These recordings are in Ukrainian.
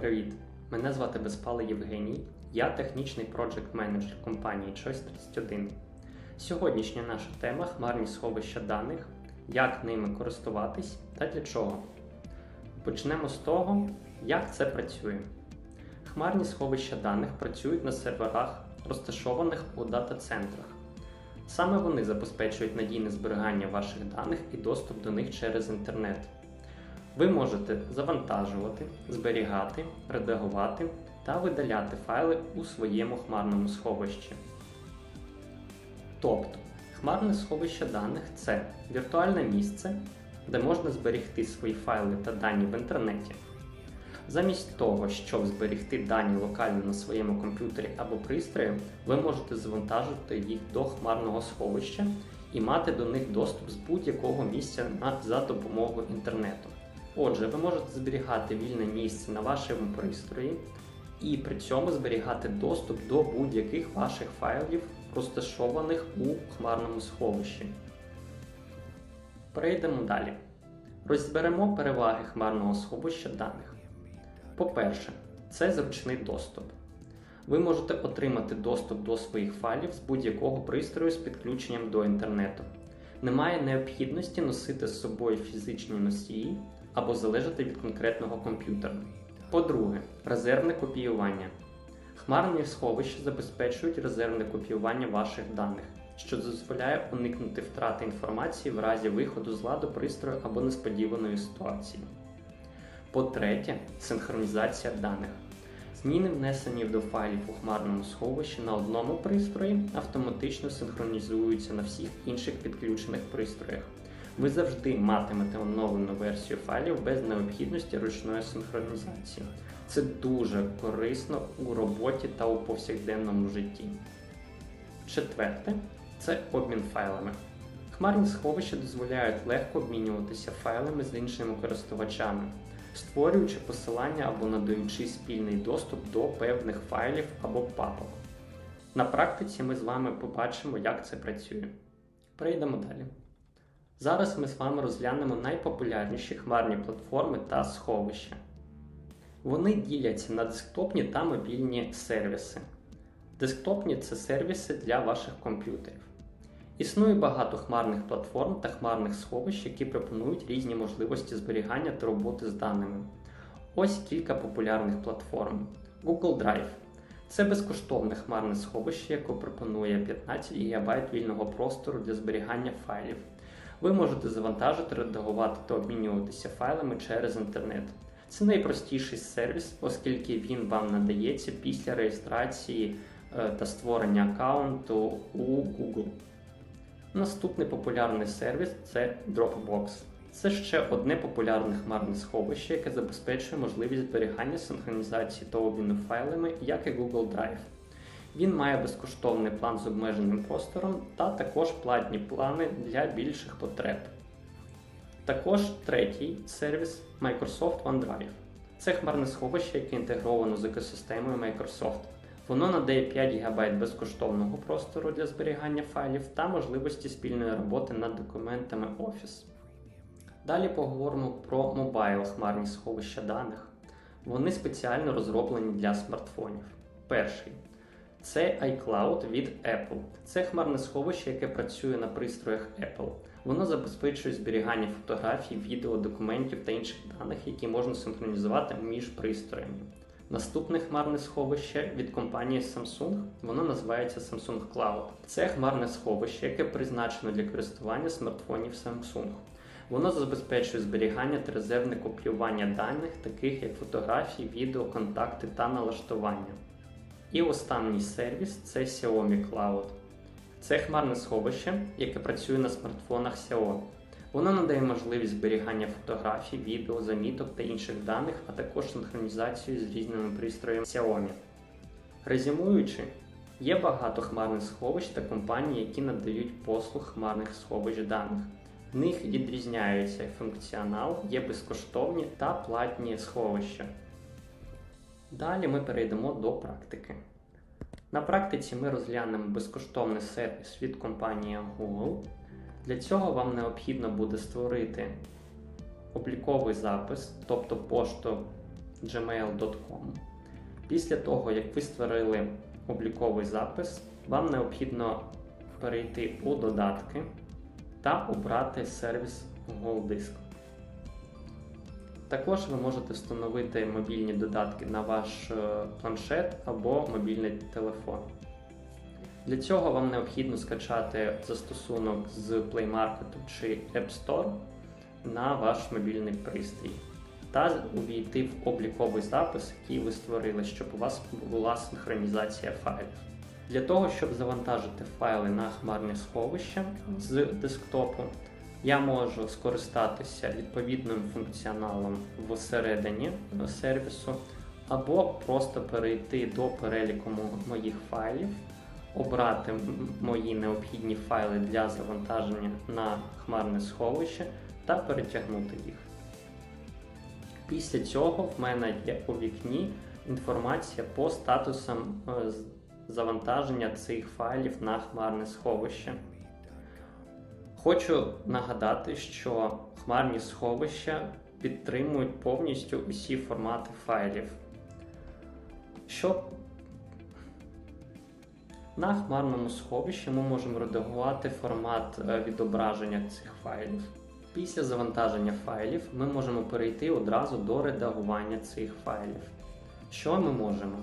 Привіт! Мене звати Безпалий Євгеній, я технічний проджект менеджер компанії Choice 31. Сьогоднішня наша тема хмарні сховища даних, як ними користуватись та для чого. Почнемо з того, як це працює. Хмарні сховища даних працюють на серверах, розташованих у дата-центрах. Саме вони забезпечують надійне зберігання ваших даних і доступ до них через інтернет. Ви можете завантажувати, зберігати, редагувати та видаляти файли у своєму хмарному сховищі. Тобто, хмарне сховище даних це віртуальне місце, де можна зберігти свої файли та дані в інтернеті. Замість того, щоб зберігти дані локально на своєму комп'ютері або пристрої, ви можете завантажити їх до хмарного сховища і мати до них доступ з будь-якого місця за допомогою інтернету. Отже, ви можете зберігати вільне місце на вашому пристрої і при цьому зберігати доступ до будь-яких ваших файлів, розташованих у хмарному сховищі. Перейдемо далі. Розберемо переваги хмарного сховища даних. По-перше, це зручний доступ. Ви можете отримати доступ до своїх файлів з будь-якого пристрою з підключенням до інтернету. Немає необхідності носити з собою фізичні носії або залежати від конкретного комп'ютера. По-друге, резервне копіювання. Хмарні сховища забезпечують резервне копіювання ваших даних, що дозволяє уникнути втрати інформації в разі виходу з ладу пристрою або несподіваної ситуації. По-третє, синхронізація даних. Зміни, внесені до файлів у хмарному сховищі на одному пристрої, автоматично синхронізуються на всіх інших підключених пристроях. Ви завжди матимете оновлену версію файлів без необхідності ручної синхронізації. Це дуже корисно у роботі та у повсякденному житті. Четверте це обмін файлами. Хмарні сховища дозволяють легко обмінюватися файлами з іншими користувачами, створюючи посилання або надаючи спільний доступ до певних файлів або папок. На практиці ми з вами побачимо, як це працює. Перейдемо далі. Зараз ми з вами розглянемо найпопулярніші хмарні платформи та сховища. Вони діляться на десктопні та мобільні сервіси. Десктопні це сервіси для ваших комп'ютерів. Існує багато хмарних платформ та хмарних сховищ, які пропонують різні можливості зберігання та роботи з даними. Ось кілька популярних платформ. Google Drive це безкоштовне хмарне сховище, яке пропонує 15 ГБ вільного простору для зберігання файлів. Ви можете завантажити, редагувати та обмінюватися файлами через інтернет. Це найпростіший сервіс, оскільки він вам надається після реєстрації та створення аккаунту у Google. Наступний популярний сервіс це Dropbox. Це ще одне популярне хмарне сховище, яке забезпечує можливість зберігання синхронізації та обміну файлами, як і Google Drive. Він має безкоштовний план з обмеженим простором та також платні плани для більших потреб. Також третій сервіс Microsoft OneDrive. Це хмарне сховище, яке інтегровано з екосистемою Microsoft. Воно надає 5 ГБ безкоштовного простору для зберігання файлів та можливості спільної роботи над документами Office. Далі поговоримо про мобайл хмарні сховища даних. Вони спеціально розроблені для смартфонів. Перший це iCloud від Apple. Це хмарне сховище, яке працює на пристроях Apple. Воно забезпечує зберігання фотографій, відео, документів та інших даних, які можна синхронізувати між пристроями. Наступне хмарне сховище від компанії Samsung, воно називається Samsung Cloud. Це хмарне сховище, яке призначено для користування смартфонів Samsung. Воно забезпечує зберігання та резервне копіювання даних, таких як фотографії, відео, контакти та налаштування. І останній сервіс це Xiaomi Cloud. Це хмарне сховище, яке працює на смартфонах Xiaomi. Воно надає можливість зберігання фотографій, відео, заміток та інших даних, а також синхронізацію з різними пристроями Xiaomi. Резюмуючи, є багато хмарних сховищ та компаній, які надають послуг хмарних сховищ даних. В них відрізняються функціонал, є безкоштовні та платні сховища. Далі ми перейдемо до практики. На практиці ми розглянемо безкоштовний сервіс від компанії Google. Для цього вам необхідно буде створити обліковий запис, тобто пошту gmail.com. Після того, як ви створили обліковий запис, вам необхідно перейти у додатки та обрати сервіс Google Диск. Також ви можете встановити мобільні додатки на ваш е, планшет або мобільний телефон. Для цього вам необхідно скачати застосунок з Play Market чи App Store на ваш мобільний пристрій та увійти в обліковий запис, який ви створили, щоб у вас була синхронізація файлів. Для того, щоб завантажити файли на хмарне сховище з десктопу, я можу скористатися відповідним функціоналом всередині сервісу, або просто перейти до переліку моїх файлів, обрати мої необхідні файли для завантаження на хмарне сховище та перетягнути їх. Після цього в мене є у вікні інформація по статусам е, завантаження цих файлів на хмарне сховище. Хочу нагадати, що хмарні сховища підтримують повністю усі формати файлів. Щоб на хмарному сховищі ми можемо редагувати формат е, відображення цих файлів. Після завантаження файлів ми можемо перейти одразу до редагування цих файлів. Що ми можемо?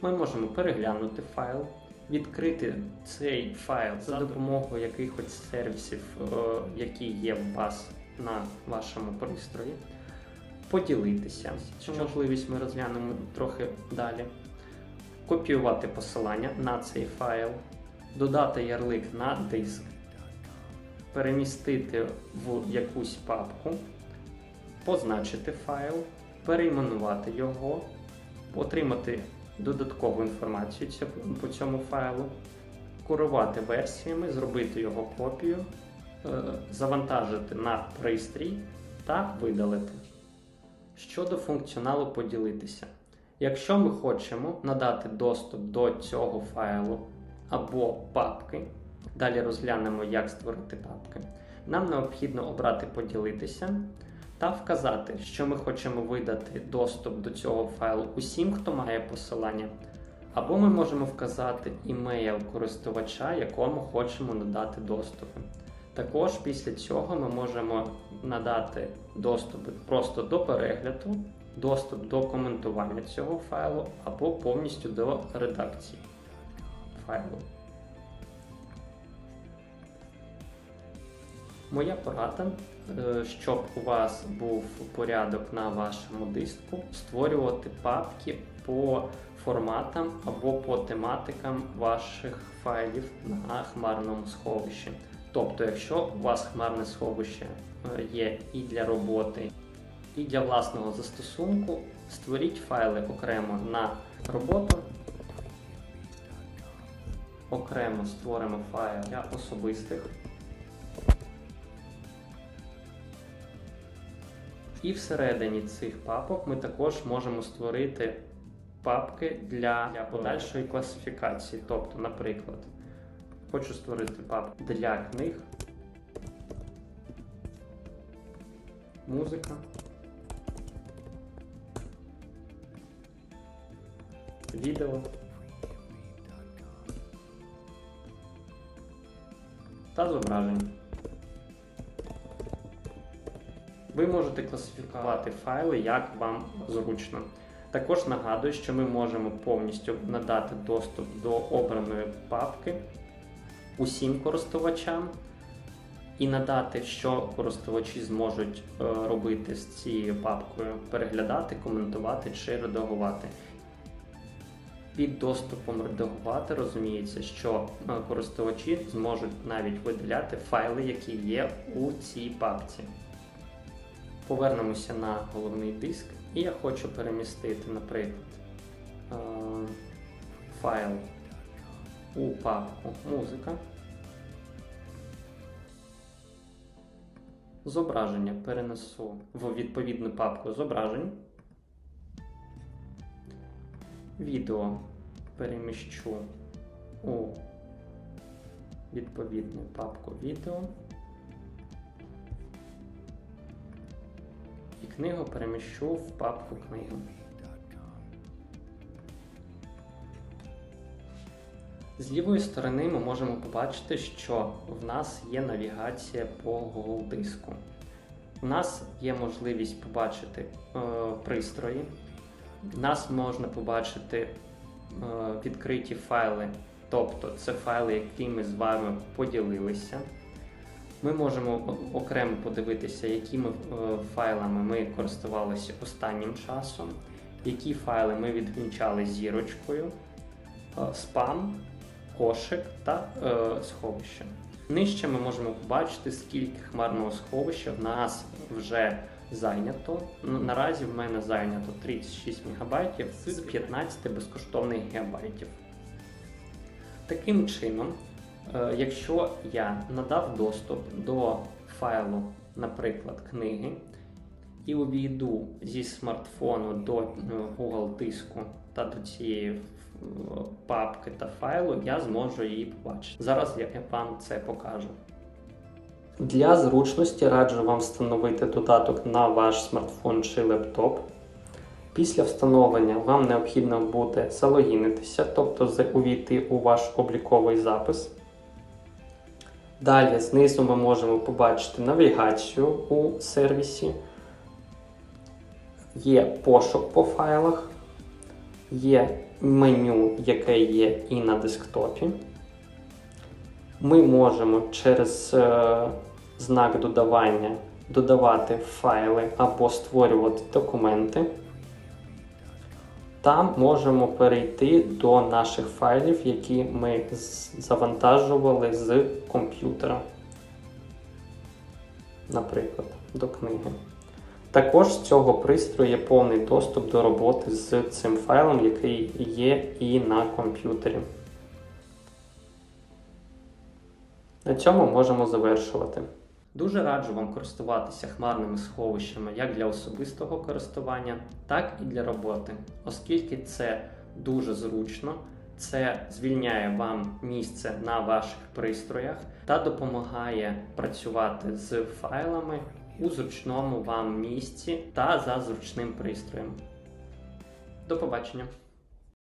Ми можемо переглянути файл, відкрити цей файл за допомогою якихось сервісів, е, які є у вас на вашому пристрої, поділитися. Цю можливість ми розглянемо трохи далі. Копіювати посилання на цей файл, додати ярлик на диск, перемістити в якусь папку, позначити файл, перейменувати його, отримати додаткову інформацію по цьому файлу, керувати версіями, зробити його копію, е, завантажити на пристрій та видалити. Щодо функціоналу поділитися. Якщо ми хочемо надати доступ до цього файлу або папки, далі розглянемо, як створити папки, нам необхідно обрати поділитися та вказати, що ми хочемо видати доступ до цього файлу усім, хто має посилання, або ми можемо вказати імейл користувача, якому хочемо надати доступи. Також після цього ми можемо надати доступ просто до перегляду, доступ до коментування цього файлу або повністю до редакції файлу. Моя порада, е, щоб у вас був порядок на вашому диску, створювати папки по форматам або по тематикам ваших файлів на хмарному сховищі. Тобто, якщо у вас хмарне сховище е, є і для роботи, і для власного застосунку, створіть файли окремо на роботу. Окремо створимо файл для особистих. І всередині цих папок ми також можемо створити папки для, для подальшої класифікації. Тобто, наприклад, хочу створити папку для книг, музика, відео та зображення. Ви можете класифікувати файли як вам зручно. Також нагадую, що ми можемо повністю надати доступ до обраної папки усім користувачам і надати, що користувачі зможуть е, робити з цією папкою: переглядати, коментувати чи редагувати. Під доступом редагувати розуміється, що е, користувачі зможуть навіть видаляти файли, які є у цій папці. Повернемося на головний диск, і я хочу перемістити, наприклад, е, файл у папку музика. Зображення перенесу в відповідну папку зображень. Відео переміщу у відповідну папку відео. і книгу переміщу в папку книги. З лівої сторони ми можемо побачити, що в нас є навігація по Google диску. У нас є можливість побачити е, пристрої, в нас можна побачити е, відкриті файли, тобто це файли, які ми з вами поділилися. Ми можемо окремо подивитися, якими е, файлами ми користувалися останнім часом, які файли ми відмічали зірочкою, е, спам, кошик та е, сховище. Нижче ми можемо побачити, скільки хмарного сховища в нас вже зайнято. Наразі в мене зайнято 36 МБ з 15 безкоштовних гігабайтів. Таким чином, якщо я надав доступ до файлу, наприклад, книги, і увійду зі смартфону до е, Google диску та до цієї е, папки та файлу, я зможу її побачити. Зараз я вам це покажу. Для зручності раджу вам встановити додаток на ваш смартфон чи лептоп. Після встановлення вам необхідно буде залогінитися, тобто увійти у ваш обліковий запис. Далі знизу ми можемо побачити навігацію у сервісі. Є пошук по файлах, є меню, яке є і на десктопі. Ми можемо через е, знак додавання додавати файли або створювати документи. Там можемо перейти до наших файлів, які ми завантажували з комп'ютера. Наприклад, до книги. Також з цього пристрою є повний доступ до роботи з цим файлом, який є і на комп'ютері. На цьому можемо завершувати. Дуже раджу вам користуватися хмарними сховищами як для особистого користування, так і для роботи, оскільки це дуже зручно, це звільняє вам місце на ваших пристроях та допомагає працювати з файлами у зручному вам місці та за зручним пристроєм. До побачення!